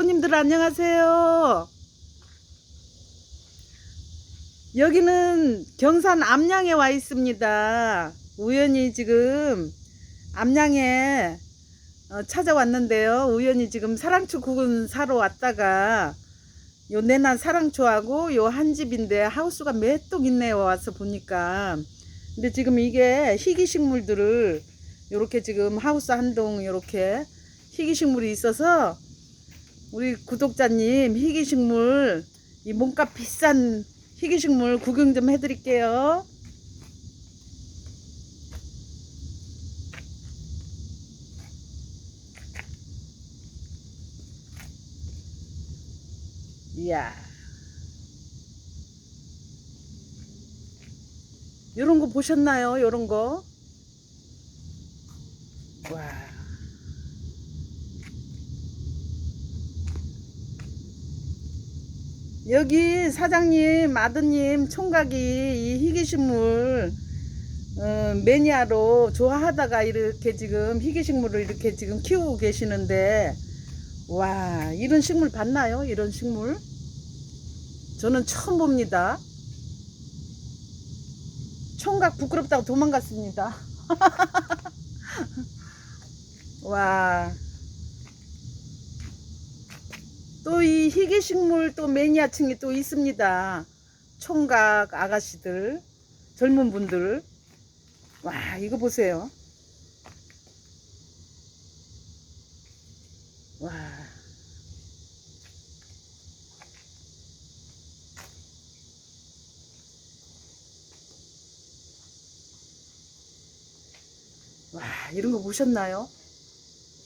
꽃님들 안녕하세요. 여기는 경산 암양에 와 있습니다. 우연히 지금 암양에 어, 찾아왔는데요. 우연히 지금 사랑초 구근 사러 왔다가 요 내난 사랑초하고 요 한 집인데 하우스가 몇독 있네요. 와서 보니까. 근데 지금 이게 희귀식물들을 요렇게 지금 하우스 한 동 요렇게 희귀식물이 있어서 우리 구독자님 희귀식물 이 몸값 비싼 희귀식물 구경 좀 해드릴게요. 이야. 요런 거 보셨나요? 요런 거? 와. 여기 사장님, 아드님, 총각이 이 희귀식물 어, 매니아로 좋아하다가 이렇게 지금 희귀식물을 이렇게 지금 키우고 계시는데 와 이런 식물 봤나요? 이런 식물? 저는 처음 봅니다. 총각 부끄럽다고 도망갔습니다. 와. 또 이 희귀식물 또 매니아층이 또 있습니다. 총각 아가씨들, 젊은 분들. 와, 이거 보세요. 와. 와, 이런 거 보셨나요?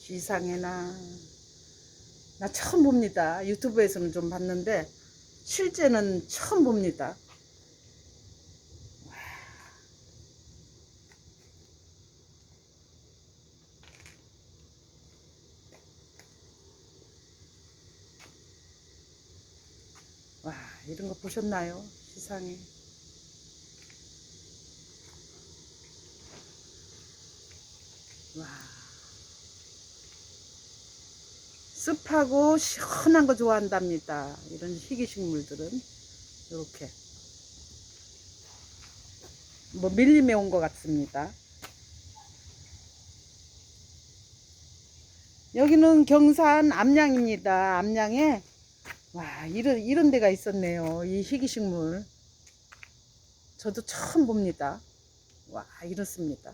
시상에나. 나 처음 봅니다. 유튜브에서는 좀 봤는데, 실제는 처음 봅니다. 와, 이런 거 보셨나요? 시상에. 와. 습하고 시원한 거 좋아한답니다. 이런 희귀식물들은. 이렇게. 뭐 밀림에 온 것 같습니다. 여기는 경산 암양입니다. 암양에 와 이런 이런 데가 있었네요. 이 희귀식물. 저도 처음 봅니다. 와 이렇습니다.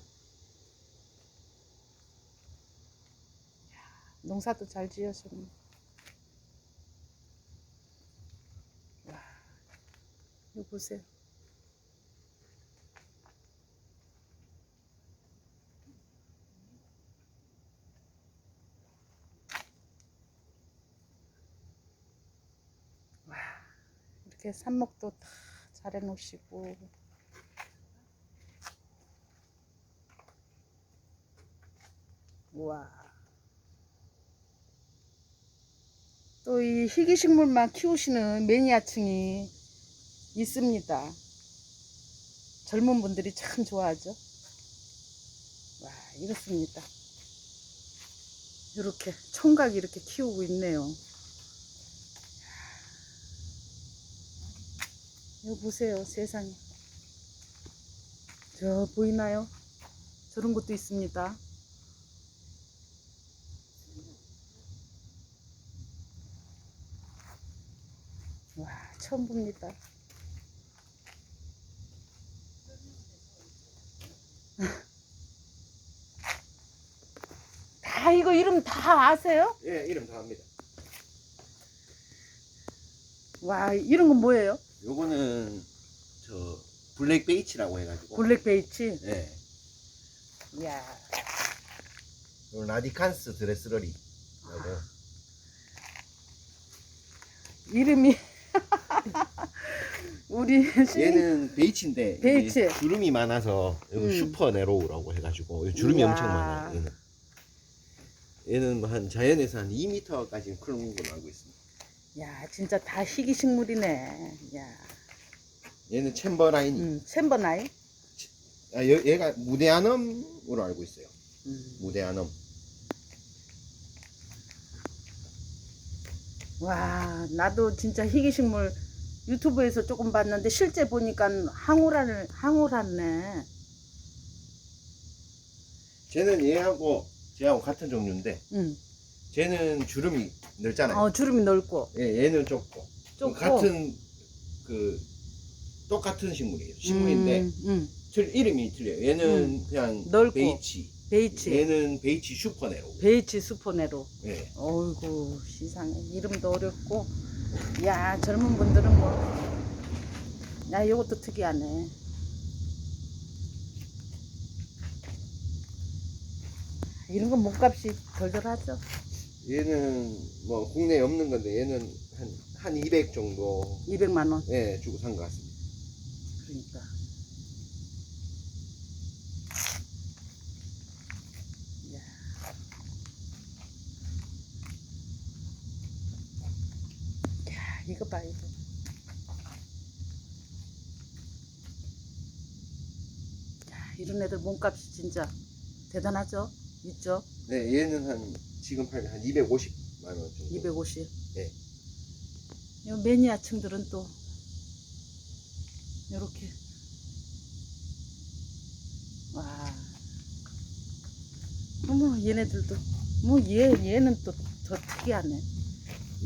농사도 잘 지으셨네. 와 이거 보세요. 이렇게 삽목도 다 잘 해놓으시고 우와 또 이 희귀식물만 키우시는 매니아층이 있습니다. 젊은 분들이 참 좋아하죠. 와 이렇습니다. 이렇게 총각이 이렇게 키우고 있네요. 이거 보세요 세상에. 저 보이나요? 저런 것도 있습니다 와 처음 봅니다 다 이거 이름 다 아세요? 예, 이름 다 합니다. 와 이런 건 뭐예요? 요거는 저 블랙 베이치라고 해가지고. 블랙 베이치 예. 이야 요 라디칸스 드레스러리. 라고. 이름이 우리 시- 얘는 베이치인데 이게 베이치. 주름이 많아서 음. 슈퍼 네로우라고 해가지고 요 주름이 이야. 엄청 많아요. 얘는. 얘는 뭐한 자연에서 한 2m까지 크는 걸로 알고 있습니다. 야 진짜 다 희귀식물이네 야 얘는 챔버라인이. 음, 챔버나이 아, 얘- 얘가 무대안엄으로 알고 있어요. 음. 무대안엄. 와, 나도 진짜 희귀식물 유튜브에서 조금 봤는데 실제 보니까 항우라를 항우라네. 쟤는 얘하고 쟤하고 같은 종류인데 응. 쟤는 주름이 넓잖아요. 어, 주름이 넓고 예, 얘는 좁고. 좁고. 같은 그 똑같은 식물이에요. 식물인데 음, 음. 틀- 이름이 틀려요. 얘는 그냥 넓고. 베이치. 베이치. 얘는 베이치 슈퍼네로. 베이치 수포네로. 예. 어이구 시상에 이름도 어렵고 야 젊은 분들은 뭐야 이것도 특이하네. 이런 건 몸값이 덜덜하죠? 얘는 뭐 국내에 없는 건데 얘는 한, 한 200 정도. 200만 원? 예, 주고 산 것 같습니다. 그러니까 이거 봐 이거. 야 이런 애들 몸값이 진짜 대단하죠? 있죠? 네, 얘는 한 지금 팔면 한 250만 원 정도. 250 네. 요 매니아층들은 또 요렇게. 와. 어머 얘네들도. 뭐 얘 얘는 또 더 특이하네.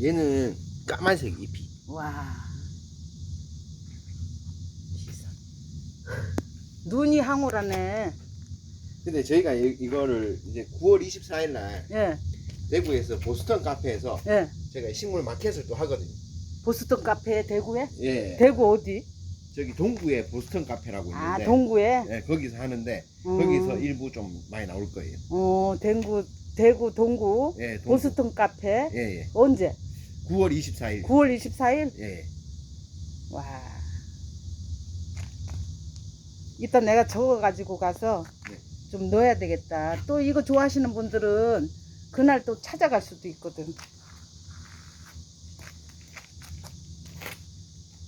얘는 까만색 잎이. 와 눈이 항우라네 근데 저희가 이, 이거를 이제 9월 24일 날 예 대구에서 보스턴 카페에서 예. 제가 식물 마켓을 또 하거든요. 보스턴 카페 대구에 예. 대구 어디 저기 동구에 보스턴 카페라고 있는데 아 동구에 예, 거기서 하는데 음. 거기서 일부 좀 많이 나올 거예요. 어 대구 대구 동구 예, 동구. 보스턴 카페 예, 예. 언제 9월 24일. 9월 24일 예. 와. 이따 내가 적어 가지고 가서 네. 좀 넣어야 되겠다. 또 이거 좋아하시는 분들은 그날 또 찾아갈 수도 있거든.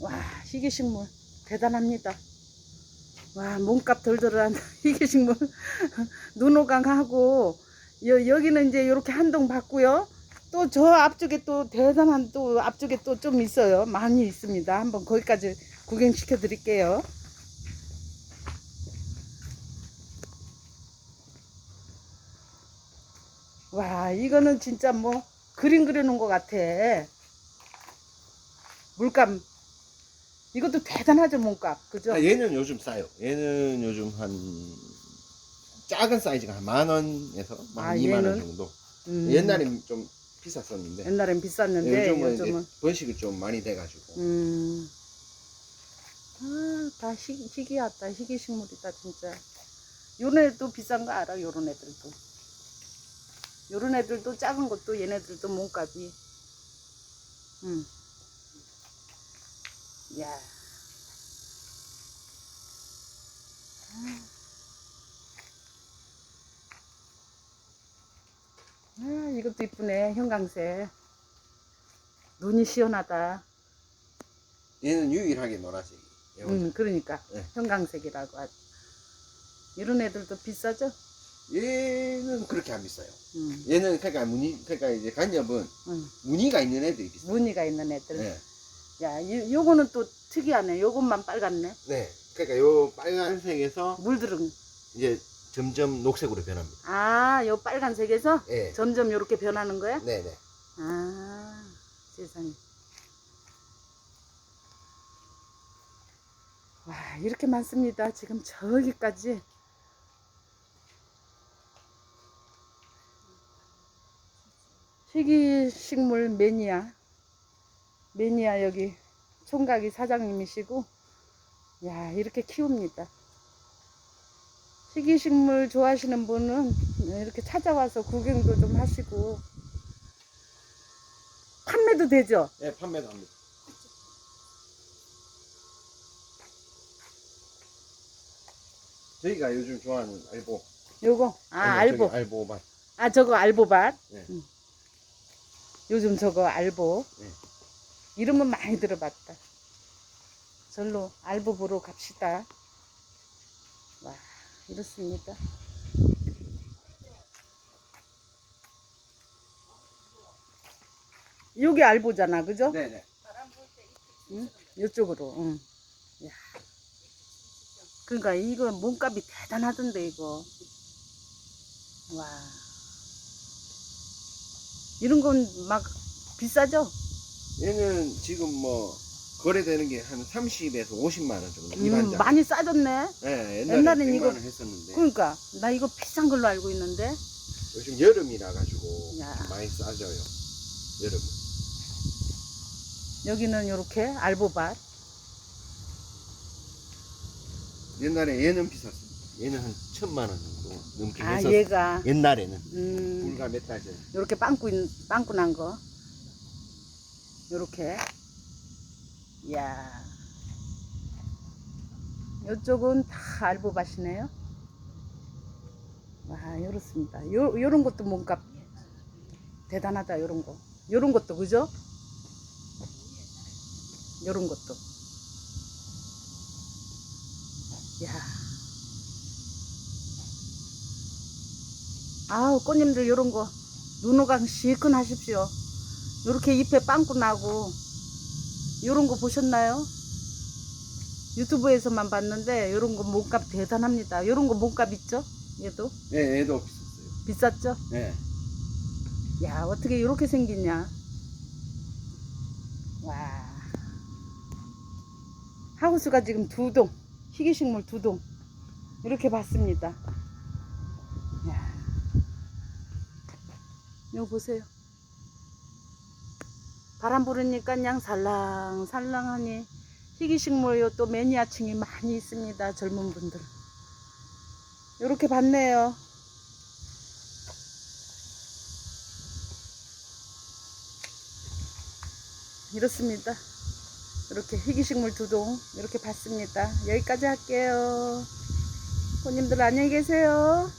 와, 희귀식물 대단합니다. 와, 몸값 덜덜한 희귀식물 눈호강하고 여, 여기는 이제 이렇게 한동 봤고요. 또 저 앞쪽에 또 대단한 또 앞쪽에 또 좀 있어요. 많이 있습니다. 한번 거기까지 구경시켜 드릴게요. 와, 이거는 진짜 뭐 그림 그려놓은 것 같아. 물값. 이것도 대단하죠, 몸값. 그죠? 아, 얘는 요즘 싸요. 얘는 요즘 한 작은 사이즈가 한 만 원에서 한 아, 2만 원 얘는? 정도. 음, 옛날엔 좀 비쌌었는데 옛날엔 비쌌는데 요즘은, 요즘은. 이제 번식이 좀 많이 돼가지고 음. 아, 다 희, 희귀하다. 희귀식물이다, 진짜. 요런 애도 비싼 거 알아, 요런 애들도. 요런 애들도 작은 것도 얘네들도 몸값이. 음. 야. 아, 이것도 이쁘네, 형광색. 눈이 시원하다. 얘는 유일하게 노란색이. 음, 그러니까 네. 형광색이라고 하죠. 이런 애들도 비싸죠? 얘는 그렇게 안 비싸요. 음, 얘는 그러니까 무늬 그러니까 이제 간엽은 음, 무늬가 있는 애들이 비싸요. 무늬가 있는 애들. 네. 야, 요, 요거는 또 특이하네. 요것만 빨갛네. 네. 그러니까 요 빨간색에서 물들은. 이제 점점 녹색으로 변합니다. 아, 요 빨간색에서 예. 점점 요렇게 변하는 거야? 네, 네. 아, 세상에. 와, 이렇게 많습니다. 지금 저기까지. 희귀식물 매니아. 매니아 여기 총각이 사장님이시고, 야, 이렇게 키웁니다. 희귀식물 좋아하시는 분은 이렇게 찾아와서 구경도 좀 하시고, 판매도 되죠? 예, 판매도 합니다. 저희가 요즘 좋아하는 알보. 요거 아 아니요, 저기 알보 알보만. 아 저거 알보밭 네. 음. 요즘 저거 알보 네. 이름은 많이 들어봤다 절로 알보 보러 갑시다 와 이렇습니다 요게 알보잖아, 그죠? 네네. 응? 이쪽으로. 응. 야. 그러니까 이거 몸값이 대단하던데 이거. 와. 이런 건 막 비싸죠? 얘는 지금 뭐 거래되는 게 한 30에서 50만 원 정도 음. 많이 싸졌네. 네, 옛날엔 옛날에 100만 이거- 원 했었는데 그러니까 나 이거 비싼 걸로 알고 있는데. 요즘 여름이라 가지고 야. 많이 싸져요. 여름. 여기는 이렇게 알보밭. 옛날에 얘는 비쌌어. 얘는 한 천만 원 정도 넘게 아, 했었어. 얘가 옛날에는 음, 불과 몇 달 전에. 요렇게 빵꾸 있- 빵꾸 난 거. 요렇게. 이야. 요쪽은 다 알보밭이네요. 와, 요렇습니다. 요, 요런 것도 몸값 대단하다, 요런 거. 요런 것도, 그죠? 요런 것도. 야. 아우, 꽃님들 요런 거. 눈호강 실컷 하십시오. 요렇게 잎에 빵꾸 나고, 요런 거 보셨나요? 유튜브에서만 봤는데, 요런 거 몸값 대단합니다. 요런 거 몸값 있죠? 얘도? 네, 얘도 비쌌어요. 비쌌죠? 네. 야, 어떻게 이렇게 생기냐? 와. 하우스가 지금 두 동, 희귀식물 두 동. 이렇게 봤습니다. 야. 이거 보세요. 바람 부르니까 그냥 살랑살랑하니 희귀식물 요 또 매니아층이 많이 있습니다. 젊은 분들. 이렇게 봤네요. 이렇습니다. 이렇게 희귀식물 두 동 이렇게 봤습니다. 여기까지 할게요. 손님들 안녕히 계세요.